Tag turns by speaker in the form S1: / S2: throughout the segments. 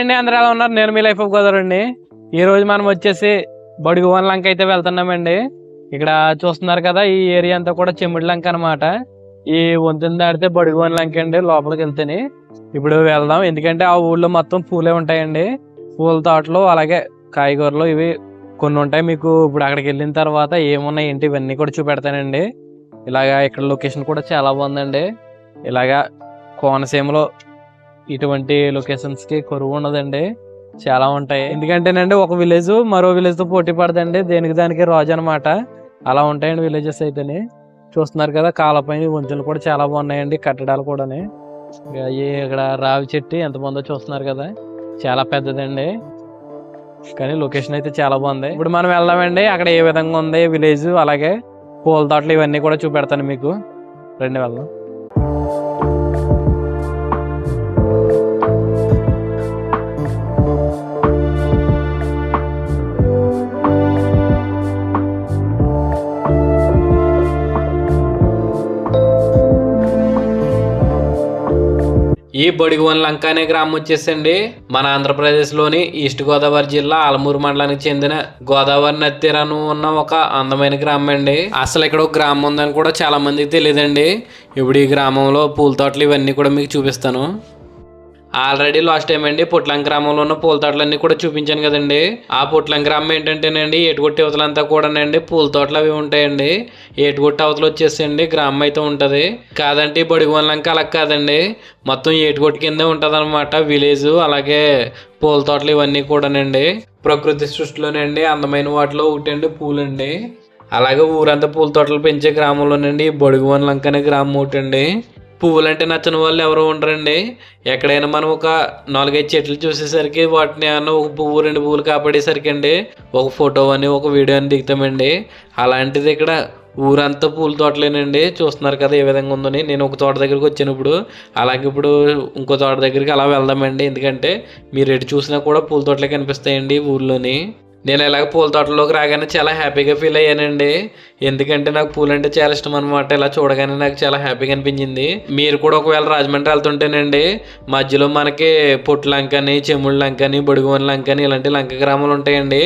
S1: అండి అందరూ ఎలా ఉన్నారు? నేను మీ లైఫ్ ఆఫ్ కుదరండి ఈ రోజు మనం వచ్చేసి బడుగు వన్ లంక అయితే వెళ్తున్నామండి. ఇక్కడ చూస్తున్నారు కదా ఈ ఏరియా అంతా కూడా చెమ్మిడి లంక అనమాట ఈ వంతెన దాడితే బడుగు వన్ లంక అండి లోపలికి వెళ్తేనే. ఇప్పుడు వెళ్దాం. ఎందుకంటే ఆ ఊళ్ళో మొత్తం పూలే ఉంటాయండి. పూల తోటలు అలాగే కాయగూరలు ఇవి కొన్ని ఉంటాయి. మీకు ఇప్పుడు అక్కడికి వెళ్ళిన తర్వాత ఏమున్నాయి ఏంటి ఇవన్నీ కూడా చూపెడతానండి. ఇలాగా ఇక్కడ లొకేషన్ కూడా చాలా బాగుందండి. ఇలాగా కోనసీమలో ఇటువంటి లొకేషన్స్కి కొరువు ఉండదండి. చాలా ఉంటాయి. ఎందుకంటేనండి ఒక విలేజ్ మరో విలేజ్తో పోటీ పడదండి. దేనికి దానికి రాజు అనమాట అలా ఉంటాయండి విలేజెస్ అయితేనే. చూస్తున్నారు కదా కాలపైన వంతులు కూడా చాలా బాగున్నాయండి కట్టడాలు కూడాని. ఇక ఇక్కడ రావి చెట్టు ఎంత బాగుందో చూస్తున్నారు కదా చాలా పెద్దదండి. కానీ లొకేషన్ అయితే చాలా బాగుంది. ఇప్పుడు మనం వెళ్దామండి అక్కడ ఏ విధంగా ఉంది విలేజ్ అలాగే పూల తోటలు ఇవన్నీ కూడా చూపెడతాను మీకు. రెండు వెళ్దాం. ఈ బొడిగవన్ లంక అనే గ్రామం వచ్చేసండి. మన ఆంధ్రప్రదేశ్లోని ఈస్ట్ గోదావరి జిల్లా ఆలమూరు మండలానికి చెందిన గోదావరి నది ఉన్న ఒక అందమైన గ్రామం అండి అసలు ఇక్కడ ఒక గ్రామం ఉందని కూడా చాలా మందికి తెలియదండి ఇప్పుడు ఈ గ్రామంలో పూల తోటలు ఇవన్నీ కూడా మీకు చూపిస్తాను. ఆల్రెడీ లాస్ట్ టైం అండి పుట్లం గ్రామంలో ఉన్న పూల తోటలన్నీ కూడా చూపించాను కదండి. ఆ పుట్లం గ్రామం ఏంటంటేనండి ఏటుగుట్టి అవతలంతా కూడానండి పూల తోటలు అవి ఉంటాయండి. ఏటుగుట్టి అవతలు వచ్చేసండి గ్రామం అయితే ఉంటుంది. కాదంటే బొడిగి వల్లంక అలా కాదండి. మొత్తం ఏటుగుట్టి కిందే ఉంటుంది అనమాట విలేజ్ అలాగే పూల తోటలు ఇవన్నీ కూడానండి. ప్రకృతి సృష్టిలోనండి అందమైన వాటిలో ఒకటండి పూలండి. అలాగే ఊరంతా పూల తోటలు పెంచే గ్రామంలోనండి ఈ బొడుగు వన్లంక అనే గ్రామం ఒకటండి. పువ్వులంటే నచ్చని వాళ్ళు ఎవరు ఉండరండి. ఎక్కడైనా మనం ఒక నాలుగైదు చెట్లు చూసేసరికి వాటిని ఏమన్నా ఒక పువ్వు రెండు పువ్వులు కాపాడేసరికి అండి ఒక ఫోటో అని ఒక వీడియో అని దిగుతామండి. అలాంటిది ఇక్కడ ఊరంతా పూల తోటలేనండి. చూస్తున్నారు కదా ఏ విధంగా ఉందని. నేను ఒక తోట దగ్గరికి వచ్చాను ఇప్పుడు. అలాగే ఇప్పుడు ఇంకో తోట దగ్గరికి అలా వెళ్దామండి. ఎందుకంటే మీరు ఎటు చూసినా కూడా పూల తోటలే కనిపిస్తాయండి ఊర్లోని. నేను ఇలాగ పూల తోటలోకి రాగానే చాలా హ్యాపీగా ఫీల్ అయ్యానండి. ఎందుకంటే నాకు పూలు అంటే చాలా ఇష్టం అనమాట ఇలా చూడగానే నాకు చాలా హ్యాపీగా అనిపించింది. మీరు కూడా ఒకవేళ రాజమండ్రి వెళ్తుంటేనండి మధ్యలో మనకి పొట్టు లంకని చెముడు లంకని బొడుగువని లంకని ఇలాంటి లంక గ్రామాలు ఉంటాయండి.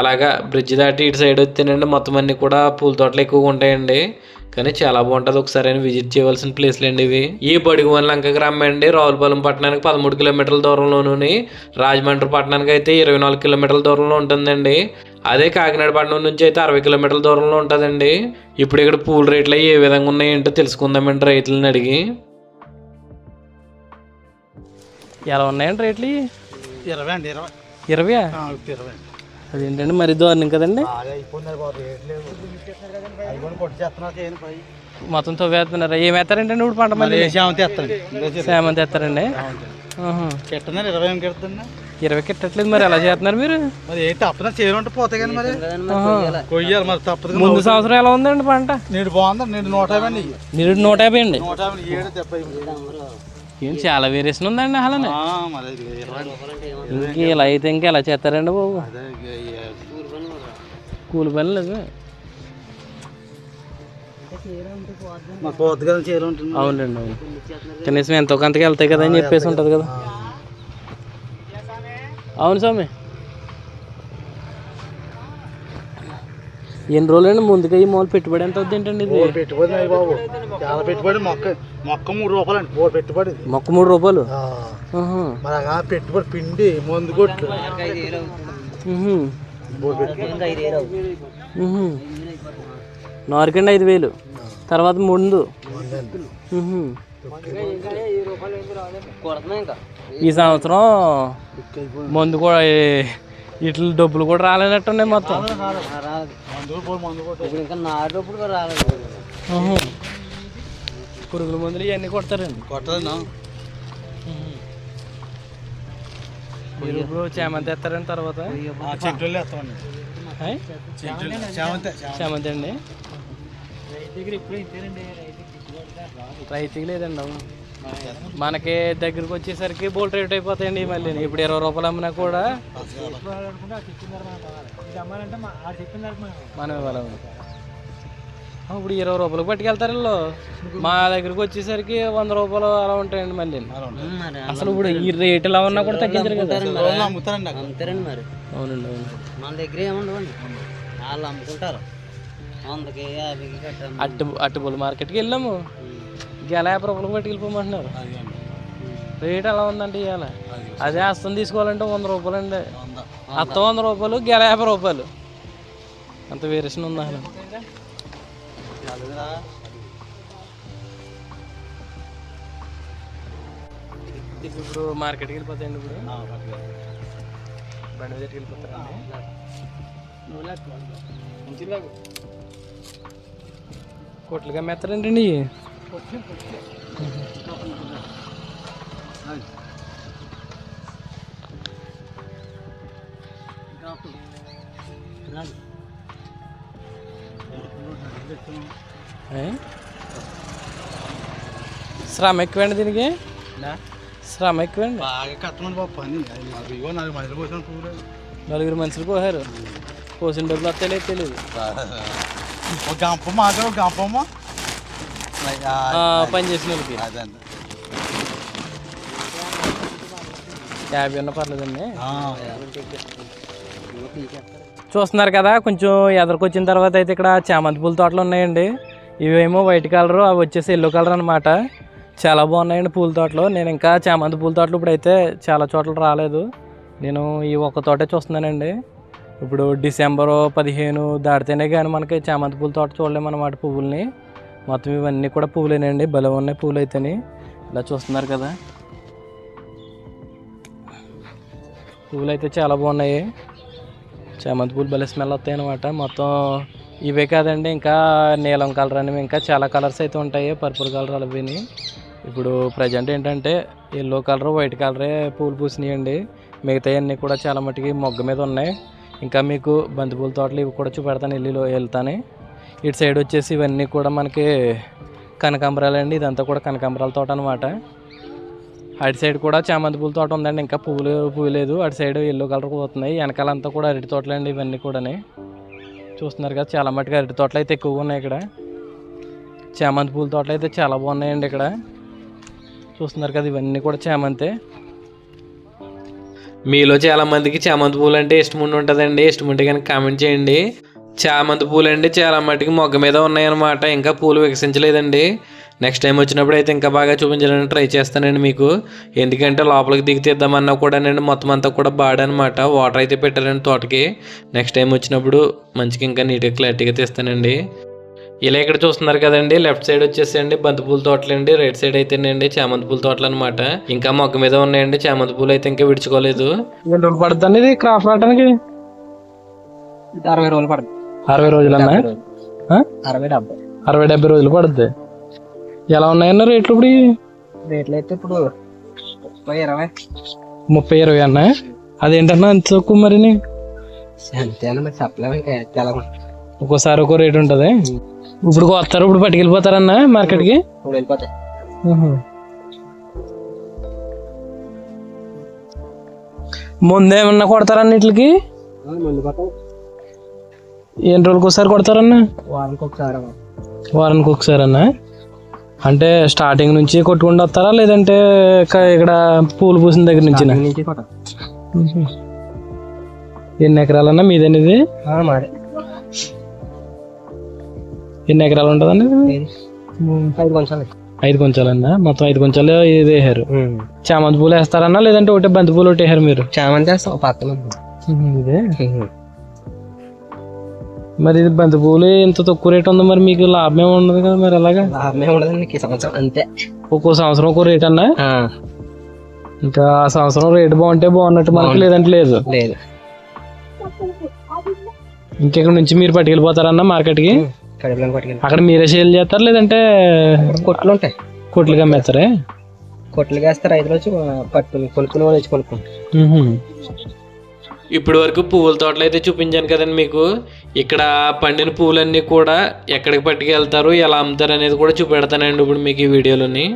S1: అలాగా బ్రిడ్జ్ దాటి ఇటు సైడ్ వస్తేనండి మొత్తం అన్ని కూడా పూల తోటలు ఎక్కువగా ఉంటాయండి. కానీ చాలా బాగుంటుంది ఒకసారి అయినా విజిట్ చేయవలసిన ప్లేస్లు అండి ఇవి. ఈ బడిగువన్ లంక గ్రామం అండి రావులపాలెం పట్టణానికి పదమూడు కిలోమీటర్ల దూరంలోనూ రాజమండ్రి పట్టణానికి అయితే ఇరవై నాలుగు కిలోమీటర్ల దూరంలో ఉంటుందండి. అదే కాకినాడ పట్టణం నుంచి అయితే అరవై కిలోమీటర్ల దూరంలో ఉంటుందండి. ఇప్పుడు ఇక్కడ పూల రేట్లు అవి ఏ విధంగా ఉన్నాయంటో తెలుసుకుందామండి రైతులను అడిగి. ఎలా ఉన్నాయండి రేట్లు?
S2: ఇరవై అండి ఇరవై.
S1: ఇరవై
S2: ఇరవై అండి.
S1: అదేంటండి మరి దారుణం కదండి? మొత్తం తవ్వేస్తున్నారా. ఏం వేస్తారంటండి ఇప్పుడు పంట మళ్ళీ?
S2: శామంతి
S1: సేమంతి వేస్తారండి.
S2: కెట్టన్నారు ఇరవై
S1: ఇరవై కిట్టట్లేదు మరి ఎలా చేస్తున్నారు మీరు?
S2: మరి ఏంటి తప్పదా చేయను ఉంటే పోతాయి కానీ మరి. కొయ్యాలి మరి తప్పదు.
S1: ముందు సంవత్సరం ఎలా ఉందండి పంట?
S2: నీడు బాగుంది నీడు నూట యాభై అండి.
S1: మీరు నూట యాభై అండి?
S2: నూట యాభై ఏడు డెబ్బై
S1: ఏం చాలా వేరియేషన్ ఉందండి అలానే ఇంక ఇలా అయితే ఇంకా ఎలా చేస్తారండి బాబు? కూలి పని లేదు.
S2: మా పోతు కదా చీర ఉంటుంది
S1: అవునండి అవును. కనీసం ఎంతో కొంతకి వెళ్తాయి కదా అని చెప్పేసి ఉంటుంది కదా. అవును స్వామి ఎన్ని రోజులండి ముందుగా ఈ మూల పెట్టుబడి ఎంత అవుద్ది ఏంటండి ఇది
S2: పెట్టుబడి బాబు చాలా పెట్టుబడి మొక్క మొక్క మూడు రూపాయలు అండి బోర్ పెట్టుబడి ఇది.
S1: మొక్క మూడు రూపాయలు
S2: ఆ,
S1: ఆహా.
S2: మరి ఆ పెట్టుబడి పిండి మందు కొట్లు
S1: ఉహు.
S2: బోర్ పెట్టుబడి
S1: ఉహు. నారుకండి ఐదు వేలు తర్వాత ముందు ఉహు. ఈ సంవత్సరం మందు కూడా ఇట్ల డబ్బులు కూడా రాలేనట్టున్నాయి మొత్తం. పురుగుల మందులు ఇవన్నీ కొడతారండి. మీరు ఇప్పుడు చేమంతి ఎత్తారండి తర్వాత.
S2: చామంతి
S1: చేమంతి అండి. రైతుకి లేదండి అవును. మనకి దగ్గరికి వచ్చేసరికి బోల్ట్ రేట్ అయిపోతాయండి మళ్ళీ. ఇప్పుడు ఇరవై రూపాయలు అమ్మినా కూడా మనం ఇవ్వాలి. ఇప్పుడు ఇరవై రూపాయలకు పట్టుకెళ్తారు వీళ్ళు. మా దగ్గరికి వచ్చేసరికి వంద రూపాయలు అలా ఉంటాయండి మళ్ళీ. అసలు ఇప్పుడు ఈ రేట్ ఎలా ఉన్నా కూడా తగ్గించరు కదా.
S3: మరి.
S1: అవునండి అవును.
S3: మన దగ్గర ఏముండవండి. వాళ్ళు అమ్ముకుంటారు.
S1: అట్టు అట్టుపూల మార్కెట్కి వెళ్ళాము. గెల యాభై రూపాయలకు పట్టుకెళ్ళిపోమంటున్నారు. రేట్ ఎలా ఉందంటే ఇవాళ అదే అస్తం తీసుకోవాలంటే వంద రూపాయలు అండి. అత్త వంద రూపాయలు గెల యాభై రూపాయలు అంత వేరియేషన్ ఉంది. ఇప్పుడు మార్కెట్కి వెళ్ళిపోతాయండి ఇప్పుడు. బండి దగ్గరికి వెళ్ళిపోతారండి కోట్లుగా మెత్తరండి. శ్రమ ఎక్కువండి దీనికి శ్రమ ఎక్కువండి
S2: బాగా కట్టమని బాబు పని అది ఇగో నాకు మధ్యలో పోసిన పువ్వులు
S1: నలుగురు మనుషులు పోయారు పోసిన డబ్బులు వస్తాయో తెలియదు
S2: ఒక గంపమ్మ ఆగా ఒక గంపమ్మ
S1: పని చేసిన వాళ్ళకి.
S2: అదండి
S1: యాభై ఉన్న పర్లేదండి. చూస్తున్నారు కదా కొంచెం ఎదరికొచ్చిన తర్వాత అయితే ఇక్కడ చామంతి పూల తోటలు ఉన్నాయండి. ఇవేమో వైట్ కలర్ అవి వచ్చేసి ఎల్లో కలర్ అనమాట చాలా బాగున్నాయండి పూల తోటలు. నేను ఇంకా చామంతి పూల తోటలు ఇప్పుడైతే చాలా చోట్ల రాలేదు. నేను ఈ ఒక్క తోటే చూస్తున్నానండి. ఇప్పుడు డిసెంబర్ పదిహేను దాటితేనే కానీ మనకి చామంతి పూల తోట చూడలేమన్నమాట పువ్వుల్ని. మొత్తం ఇవన్నీ కూడా పువ్వులేనండి భలే ఉన్నాయి పువ్వులు అయితేనే ఇలా చూస్తున్నారు కదా. పువ్వులు అయితే చాలా బాగున్నాయి. చామంతి పూలు భలే స్మెల్ వస్తాయి అనమాట మొత్తం ఇవే కాదండి ఇంకా నీలం కలర్ అనేవి ఇంకా చాలా కలర్స్ అయితే ఉంటాయి పర్పుల్ కలర్ అవి ఇప్పుడు ప్రజెంట్ ఏంటంటే ఎల్లో కలర్ వైట్ కలరే పూలు పూసినాయండి. మిగతా అన్నీ కూడా చాలా మట్టుకి మొగ్గ మీద ఉన్నాయి. ఇంకా మీకు బంతిపూల తోటలు ఇవి కూడా చూపెడతాను వెళ్ళిలో వెళ్తాను. ఇటు సైడ్ వచ్చేసి ఇవన్నీ కూడా మనకి కనకాంబరాలండి ఇదంతా కూడా కనకాంబరాల తోట అనమాట అటు సైడ్ కూడా చామంతి పూల తోట ఉందండి. ఇంకా పువ్వులు పువ్వులేదు అటు సైడ్ ఎల్లో కలర్ పోతున్నాయి. వెనకాలంతా కూడా అరటి తోటలండి ఇవన్నీ కూడా చూస్తున్నారు కదా చాలా మట్టుగా అరటి తోటలు అయితే ఎక్కువగా ఉన్నాయి ఇక్కడ. చామంతి పూల తోటలు అయితే చాలా బాగున్నాయండి ఇక్కడ. చూస్తున్నారు కదా ఇవన్నీ కూడా చామంతే. మీలో చాలా మందికి చామంతి పూలు అంటే ఇష్టం ఉండి ఉంటుందండి. ఇష్టం ఉంటే కనుక కామెంట్ చేయండి. చామంతి పూలు అండి చాలా మట్టుకి మొగ్గ మీద ఉన్నాయన్నమాట. ఇంకా పూలు వికసించలేదండి. నెక్స్ట్ టైం వచ్చినప్పుడు అయితే ఇంకా బాగా చూపించాలని ట్రై చేస్తానండి మీకు. ఎందుకంటే లోపలికి దిగి తీద్దామన్నా కూడా నేను మొత్తం అంతా కూడా బాడనమాట వాటర్ అయితే పెట్టారండి తోటకి. నెక్స్ట్ టైం వచ్చినప్పుడు మంచిగా ఇంకా నీట్గా క్లారిటీగా తీస్తానండి. ఇలా ఇక్కడ చూస్తున్నారు కదండి లెఫ్ట్ సైడ్ వచ్చేసండి బంతిపూల తోటలు అండి రైట్ సైడ్ అయితేనండి చామంతి పూల తోటలు అనమాట ఇంకా మొగ్గ మీద ఉన్నాయండి చామంతి పూలు అయితే ఇంకా విడుచుకోలేదు. పడుతుంది ఇది రావడానికి
S3: అరవై రోజులు పడుతుంది
S1: అరవై రోజులన్నా ఆ?
S3: అరవై డెబ్బై.
S1: అరవై డెబ్బై రోజులు పడుద్ది. ఎలా ఉన్నాయన్న రేట్లు ఇప్పుడు?
S3: రేట్లు అయితే ఇప్పుడు ముప్పై ఇరవై.
S1: ముప్పై ఇరవై అన్న? అదేంటన్నా అంత తక్కువ మరిని
S3: అంతేనా మరి చెప్పలేము ఇంకా
S1: ఒక్కోసారి ఒక్కో రేట్ ఉంటుంది. ఇప్పుడు వస్తారు ఇప్పుడు పట్టుకెళ్ళిపోతారన్న మార్కెట్కి?
S3: ఇప్పుడు వెళ్ళిపోతాయి.
S1: ముందేమన్నా కొడతారన్న వీటికి?
S3: ముందు పక్కన
S1: ఎన్ని రోజులకి ఒకసారి కొడతారన్న?
S3: వారానికి ఒకసారి
S1: వారానికి ఒకసారి అన్న అంటే స్టార్టింగ్ నుంచి కొట్టుకుంటూ వస్తారా? లేదంటే ఇక్కడ పూలు పూసిన దగ్గర నుంచి ఎన్ని ఎకరాలన్నా మీదనేది?
S3: మాదే.
S1: ఎన్ని ఎకరాలు ఉంటుందండి
S3: ఐదు కొంచెం
S1: ఐదు కొంచాలన్నా? మొత్తం ఐదు కొంచాలు ఇది వేసారు చామంతి పూలు వేస్తారన్నా? లేదంటే ఒకటే బంతి పూలు ఒకటి వేసారు మీరు?
S3: చామంతి వేస్తాం పక్కన
S1: ఇదే? మరి ఇది బంతి పూలు ఇంత తక్కువ రేట్ ఉంది మరి మీకు లాభం ఏమి ఉండదు కదా మరి అలాగా?
S3: లాభమే ఉండదండి ఈ సంవత్సరం అంతే.
S1: ఒక్కో సంవత్సరం ఒక్కో రేట్ అన్నా? ఇంకా ఆ సంవత్సరం రేట్ బాగుంటే బాగున్నట్టు మనకి లేదంటే లేదు.
S3: లేదు.
S1: ఇంకెక్కడ నుంచి మీరు పట్టుకెళ్ళిపోతారన్నా మార్కెట్కి? అక్కడ మీరే సేల్ చేస్తారు లేదంటే
S3: కొట్లు ఉంటాయి.
S1: కొట్లుగా అమ్మేస్తారే
S3: కొట్లు వేస్తే రైతులు వచ్చి పట్టుకుని కొనుక్కుని వాళ్ళు వచ్చి కొనుక్కుంటారు.
S1: ఇప్పటి వరకు పువ్వుల తోటలు అయితే చూపించాను కదండి మీకు. ఇక్కడ పండిన పువ్వులన్నీ కూడా ఎక్కడికి పట్టుకెళ్తారు ఎలా అమ్ముతారు అనేది కూడా చూపెడతానండి ఇప్పుడు మీకు ఈ వీడియోలోని.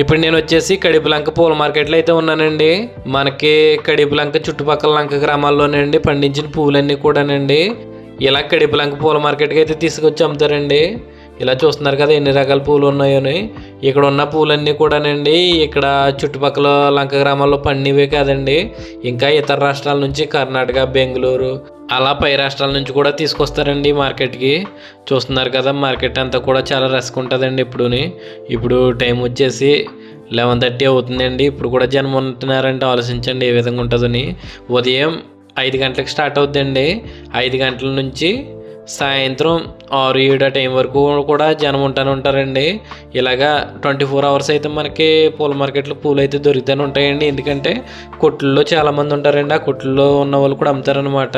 S1: ఇప్పుడు నేను వచ్చేసి కడిపులంక పూల మార్కెట్లో అయితే ఉన్నానండి. మనకి కడిపులంక చుట్టుపక్కల లంక గ్రామాల్లోనండి పండించిన పువ్వులన్నీ కూడానండి. ఇలా కడిపులంక పూల మార్కెట్కి అయితే తీసుకొచ్చి అమ్ముతారండి. ఇలా చూస్తున్నారు కదా ఎన్ని రకాల పూలు ఉన్నాయని ఇక్కడ ఉన్న పూలన్నీ కూడానండి ఇక్కడ చుట్టుపక్కల లంక గ్రామాల్లో పండివే కాదండి. ఇంకా ఇతర రాష్ట్రాల నుంచి కర్ణాటక బెంగళూరు అలా పై రాష్ట్రాల నుంచి కూడా తీసుకొస్తారండి మార్కెట్కి. చూస్తున్నారు కదా మార్కెట్ అంతా కూడా చాలా రస్క్ ఉంటుందండి ఇప్పుడుని. ఇప్పుడు టైం వచ్చేసి లెవెన్ థర్టీ అవుతుందండి. ఇప్పుడు కూడా జనం ఉంటున్నారంటే ఆలోచించండి ఏ విధంగా ఉంటుందని. ఉదయం ఐదు గంటలకు స్టార్ట్ అవుద్దండి. ఐదు గంటల నుంచి సాయంత్రం ఆరు ఏడు ఆ టైం వరకు కూడా జనం ఉంటానే ఉంటారండి. ఇలాగా ట్వంటీ ఫోర్ అవర్స్ అయితే మనకి పూల మార్కెట్లో పూలు అయితే దొరుకుతూనే ఉంటాయండి. ఎందుకంటే కొట్లలో చాలామంది ఉంటారండి. ఆ కొట్లలో ఉన్న వాళ్ళు కూడా అమ్ముతారనమాట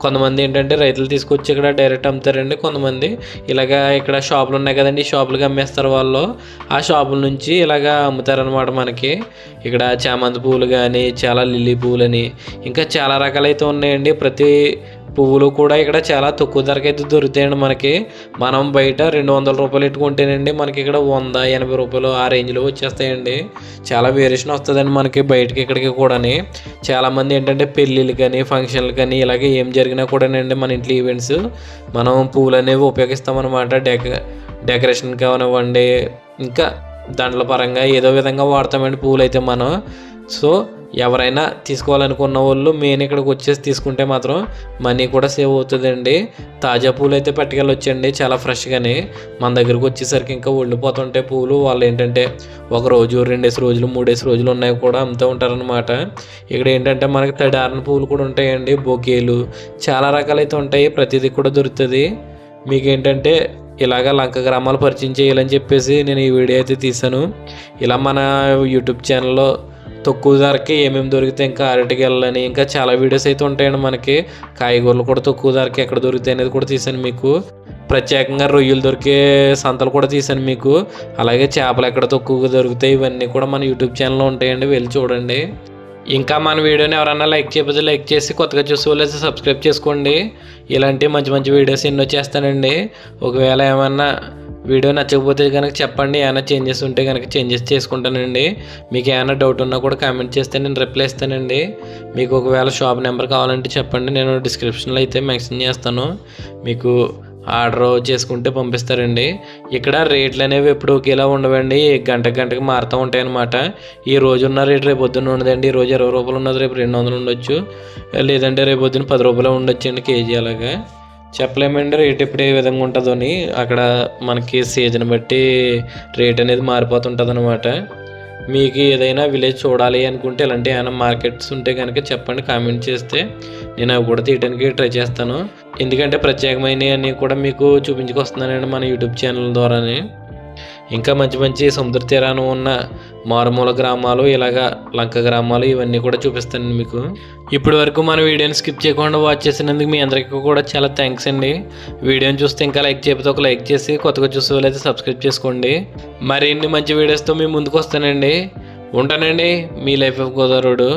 S1: కొంతమంది ఏంటంటే రైతులు తీసుకొచ్చి ఇక్కడ డైరెక్ట్ అమ్ముతారండి. కొంతమంది ఇలాగా ఇక్కడ షాపులు ఉన్నాయి కదండి షాపులకు షాపులకి అమ్మేస్తారు వాళ్ళు. ఆ షాపుల నుంచి ఇలాగా అమ్ముతారనమాట మనకి. ఇక్కడ చామంతి పూలు కానీ చాలా లిల్లీ పూలని ఇంకా చాలా రకాలైతే ఉన్నాయండి. ప్రతి పువ్వులు కూడా ఇక్కడ చాలా తక్కువ ధరకి అయితే దొరుకుతాయండి మనకి. మనం బయట రెండు వందల రూపాయలు పెట్టుకుంటేనండి మనకి ఇక్కడ వంద ఎనభై రూపాయలు ఆ రేంజ్లో వచ్చేస్తాయండి. చాలా వేరియేషన్ వస్తుందండి మనకి బయటకి ఇక్కడికి కూడాని. చాలామంది ఏంటంటే పెళ్ళిళ్ళు కానీ ఫంక్షన్లు కానీ ఇలాగే ఏం జరిగినా కూడానండి మన ఇంట్లో ఈవెంట్స్ మనం పువ్వులు అనేవి ఉపయోగిస్తామన్నమాట. డెక డెకరేషన్ కానివ్వండి ఇంకా దండల పరంగా ఏదో విధంగా వాడతామండి పువ్వులు అయితే మనం. సో ఎవరైనా తీసుకోవాలనుకున్న వాళ్ళు మెయిన్ ఇక్కడికి వచ్చేసి తీసుకుంటే మాత్రం మనీ కూడా సేవ్ అవుతుందండి. తాజా పూలు అయితే పట్టుకెళ్ళొచ్చండి చాలా ఫ్రెష్గానే మన దగ్గరకు వచ్చేసరికి ఇంకా ఉండిపోతుంటాయి పూలు వాళ్ళు ఏంటంటే ఒక రోజు రెండేసి రోజులు మూడేసి రోజులు ఉన్నాయి కూడా అమ్ముతూ ఉంటారనమాట ఇక్కడ ఏంటంటే మనకి తడారిన పూలు కూడా ఉంటాయండి బొకేలు చాలా రకాలైతే ఉంటాయి ప్రతిదీ కూడా దొరుకుతుంది. మీకు ఏంటంటే ఇలాగ లంక గ్రామాలు పరిచయం చేయాలని చెప్పేసి నేను ఈ వీడియో అయితే తీశాను. ఇలా మన యూట్యూబ్ ఛానల్లో తక్కువ ధరకి ఏమేమి దొరికితే ఇంకా అరటికెళ్ళని ఇంకా చాలా వీడియోస్ అయితే ఉంటాయండి మనకి. కాయగూరలు కూడా తక్కువ ధరకి ఎక్కడ దొరుకుతాయి అనేది కూడా తీసాను మీకు. ప్రత్యేకంగా రొయ్యలు దొరికే సంతలు కూడా తీసాను మీకు. అలాగే చేపలు ఎక్కడ తక్కువగా దొరుకుతాయి ఇవన్నీ కూడా మన యూట్యూబ్ ఛానల్లో ఉంటాయండి. వెళ్ళి చూడండి. ఇంకా మన వీడియోని ఎవరైనా లైక్ చేయకపోతే లైక్ చేసి కొత్తగా చూసే వాళ్ళు సబ్స్క్రైబ్ చేసుకోండి. ఇలాంటి మంచి మంచి వీడియోస్ ఎన్నో చేస్తానండి. ఒకవేళ ఏమన్నా వీడియో నచ్చకపోతే కనుక చెప్పండి. ఏమైనా చేంజెస్ ఉంటే కనుక చేంజెస్ చేసుకుంటానండి. మీకు ఏమైనా డౌట్ ఉన్నా కూడా కామెంట్ చేస్తే నేను రిప్లై ఇస్తానండి. మీకు ఒకవేళ షాప్ నెంబర్ కావాలంటే చెప్పండి. నేను డిస్క్రిప్షన్లో అయితే మెన్షన్ చేస్తాను. మీకు ఆర్డర్ చేసుకుంటే పంపిస్తారండి. ఇక్కడ రేట్లు అనేవి ఎప్పుడు ఒకేలా ఉండవండి. గంట గంటకి మారుతూ ఉంటాయన్నమాట. ఈ రోజు ఉన్న రేటు రేపు పొద్దున్న ఉండదండి. ఈ రోజు ఇరవై రూపాయలు ఉన్నది రేపు రెండు వందలు ఉండొచ్చు. లేదంటే రేపు పొద్దున్న పది రూపాయలు ఉండొచ్చు అండి కేజీ అలాగా. చెప్పలేమండి రేట్ ఎప్పుడు ఏ విధంగా ఉంటుందో అని. అక్కడ మనకి సీజన్ బట్టి రేట్ అనేది మారిపోతుంటుంది అనమాట మీకు ఏదైనా విలేజ్ చూడాలి అనుకుంటే ఇలాంటి ఏమైనా మార్కెట్స్ ఉంటే కనుక చెప్పండి కామెంట్ చేస్తే నేను అవి కూడా తీయడానికి ట్రై చేస్తాను. ఎందుకంటే ప్రత్యేకమైనవి అన్నీ కూడా మీకు చూపించుకొస్తున్నానండి మన యూట్యూబ్ ఛానల్ ద్వారానే. ఇంకా మంచి మంచి సముద్ర తీరాన ఉన్న మారుమూల గ్రామాలు ఇలాగా లంక గ్రామాలు ఇవన్నీ కూడా చూపిస్తాను మీకు. ఇప్పటి వరకు మన వీడియోని స్కిప్ చేయకుండా వాచ్ చేసినందుకు మీ అందరికీ కూడా చాలా థ్యాంక్స్ అండి. వీడియోని చూస్తే ఇంకా లైక్ చేయకపోతే ఒక లైక్ చేసి కొత్తగా చూసే వాళ్ళైతే సబ్స్క్రైబ్ చేసుకోండి. మరిన్ని మంచి వీడియోస్తో మీ ముందుకు వస్తానండి. ఉంటానండి మీ లైఫ్ ఆఫ్ గోదావరుడు